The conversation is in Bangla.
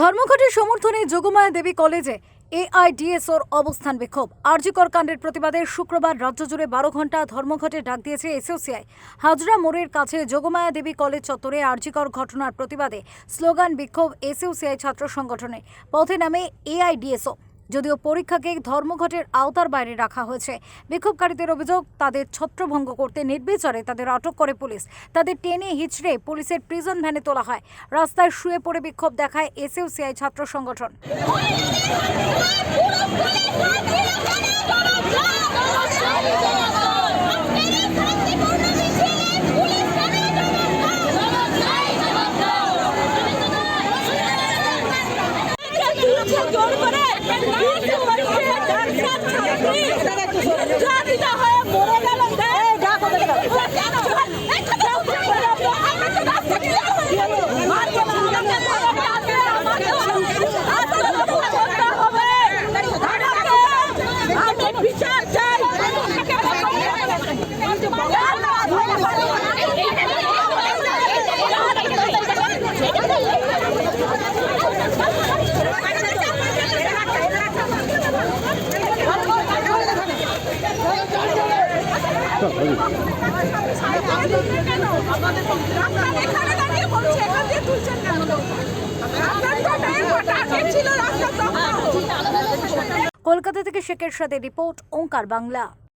ধর্মঘটের সমর্থনে যোগমায়া দেবী কলেজে এআইডিএসওর অবস্থান বিক্ষোভ। আরজিকর কাণ্ডের প্রতিবাদে শুক্রবার রাজ্য জুড়ে বারো ঘণ্টা ধর্মঘটের ডাক দিয়েছে এসওসিআই। হাজরা মোড়ের কাছে যোগমায়া দেবী কলেজ চত্বরে আরজিকর ঘটনার প্রতিবাদে স্লোগান বিক্ষোভ এসইউসিআই ছাত্র সংগঠনে পথে নামে এআইডিএসও। যদিও পরীক্ষাকে ধর্মঘটের আওতার বাইরে রাখা হয়েছে। বিক্ষোভকারীদের অভিযোগ, তাদের ছত্রভঙ্গ করতে নির্বিচারে তাদের আটক করে পুলিশ। তাদের টেনে হিচড়ে পুলিশের প্রিজন ভ্যানে তোলা হয়। রাস্তায় শুয়ে পড়ে বিক্ষোভ দেখায় এসইউসিআই ছাত্র সংগঠন। জোর করে জাতিটা হয়ে মরে গেল বিচার চাই এখানে দাঁড়িয়ে বলছে এখান দিয়ে তুলছেন কেন আপনার তো মেয়ে কটা আগে ছিল রাস্তা তখন কলকাতা থেকে শেখের সাথে রিপোর্ট ওঙ্কার বাংলা।